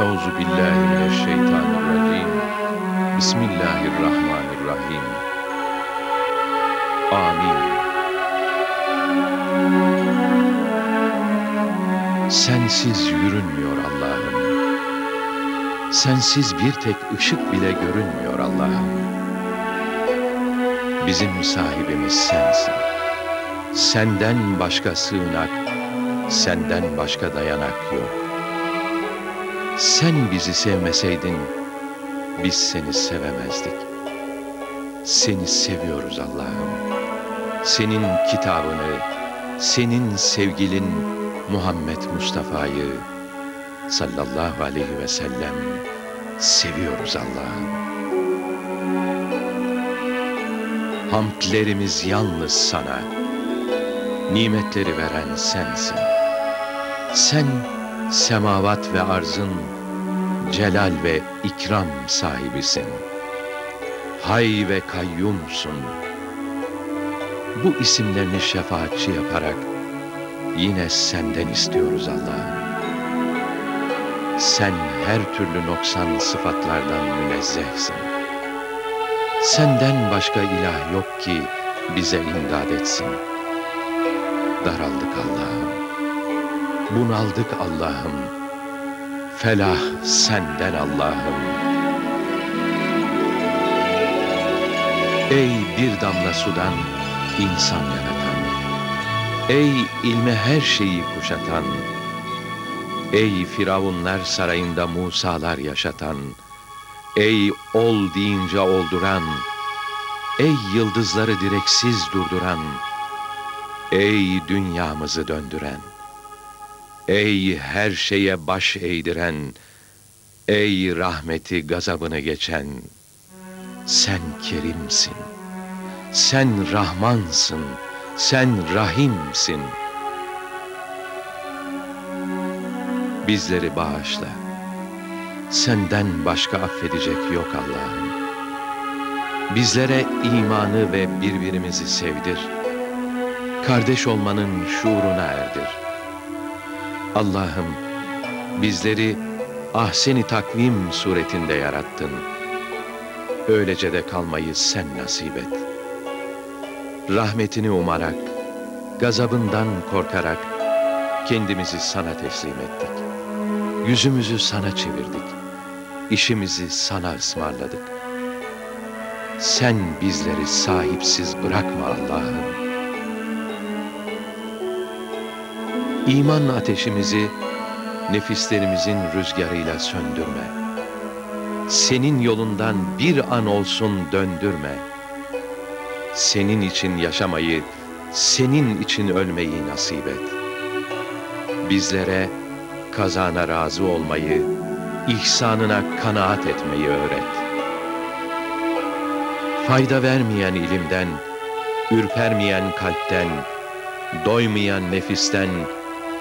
Euzu billahi mineşşeytanirracim. Bismillahirrahmanirrahim. Amin. Sensiz yürünmüyor Allah'ım. Sensiz bir tek ışık bile görünmüyor Allah'ım. Bizim sahibimiz sensin. Senden başka sığınak, senden başka dayanak yok. Sen bizi sevmeseydin, biz seni sevemezdik. Seni seviyoruz Allah'ım. Senin kitabını, senin sevgilin Muhammed Mustafa'yı sallallahu aleyhi ve sellem seviyoruz Allah'ım. Hamdlerimiz yalnız sana. Nimetleri veren sensin. Sen semavat ve arzın celal ve ikram sahibisin. Hay ve kayyumsun. Bu isimlerini şefaatçi yaparak yine senden istiyoruz Allah'ım. Sen her türlü noksan sıfatlardan münezzehsin. Senden başka ilah yok ki bize imdad etsin. Daraldık Allah'ım. Bunaldık Allah'ım. Felah senden Allah'ım. Ey bir damla sudan insan yaratan. Ey ilme her şeyi kuşatan. Ey Firavunlar sarayında Musalar yaşatan. Ey ol deyince olduran. Ey yıldızları direksiz durduran. Ey dünyamızı döndüren. Ey her şeye baş eğdiren, ey rahmeti gazabını geçen, sen kerimsin, sen rahmansın, sen rahimsin. Bizleri bağışla, senden başka affedecek yok Allah'ım. Bizlere imanı ve birbirimizi sevdir. Kardeş olmanın şuuruna erdir. Allah'ım bizleri ahseni takvim suretinde yarattın. Öylece de kalmayı sen nasip et. Rahmetini umarak, gazabından korkarak kendimizi sana teslim ettik. Yüzümüzü sana çevirdik. İşimizi sana ısmarladık. Sen bizleri sahipsiz bırakma Allah'ım. İman ateşimizi nefislerimizin rüzgarıyla söndürme. Senin yolundan bir an olsun döndürme. Senin için yaşamayı, senin için ölmeyi nasip et. Bizlere kazana razı olmayı, ihsanına kanaat etmeyi öğret. Fayda vermeyen ilimden, ürpermeyen kalpten, doymayan nefisten,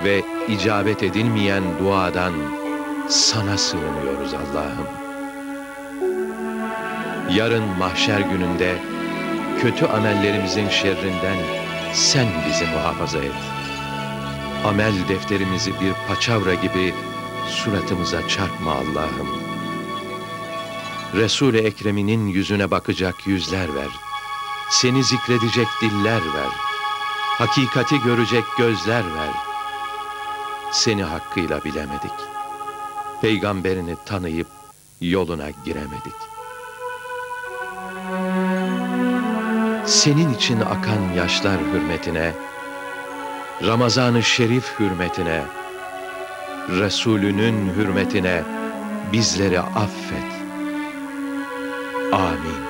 ve icabet edilmeyen duadan sana sığınıyoruz Allah'ım. Yarın mahşer gününde kötü amellerimizin şerrinden sen bizi muhafaza et. Amel defterimizi bir paçavra gibi suratımıza çarpma Allah'ım. Resul-i Ekrem'inin yüzüne bakacak yüzler ver. Seni zikredecek diller ver. Hakikati görecek gözler ver.'' Seni hakkıyla bilemedik. Peygamberini tanıyıp yoluna giremedik. Senin için akan yaşlar hürmetine, Ramazan-ı Şerif hürmetine, Resulünün hürmetine bizleri affet. Amin.